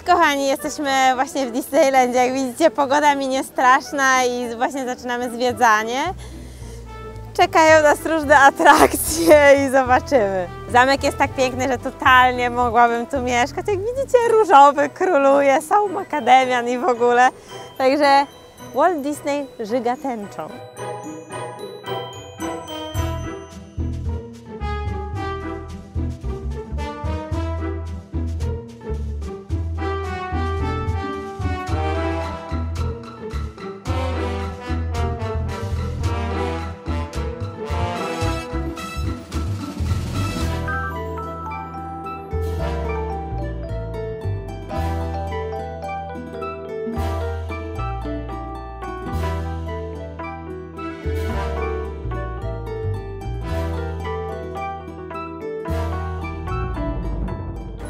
kochani, jesteśmy właśnie w Disneylandzie. Jak widzicie, pogoda minie straszna i właśnie zaczynamy zwiedzanie. Czekają nas różne atrakcje i zobaczymy. Zamek jest tak piękny, że totalnie mogłabym tu mieszkać. Jak widzicie, różowy króluje, są makademian i w ogóle. Także Walt Disney żyga tęczą.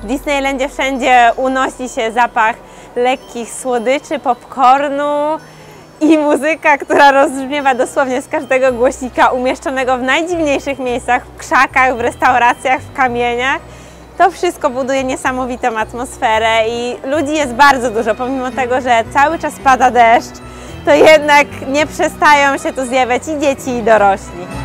W Disneylandzie wszędzie unosi się zapach lekkich słodyczy, popcornu i muzyka, która rozbrzmiewa dosłownie z każdego głośnika umieszczonego w najdziwniejszych miejscach, w krzakach, w restauracjach, w kamieniach. To wszystko buduje niesamowitą atmosferę i ludzi jest bardzo dużo, pomimo tego, że cały czas pada deszcz, to jednak nie przestają się tu zjawiać i dzieci, i dorośli.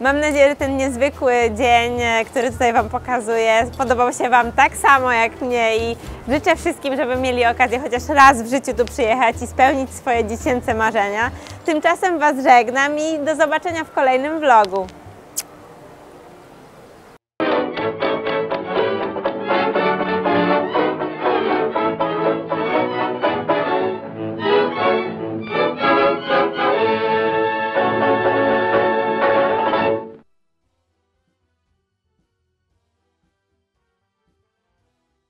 Mam nadzieję, że ten niezwykły dzień, e, który tutaj Wam pokazuję, podobał się Wam tak samo jak mnie i życzę wszystkim, żeby mieli okazję chociaż raz w życiu tu przyjechać i spełnić swoje dziecięce marzenia. Tymczasem Was żegnam i do zobaczenia w kolejnym vlogu.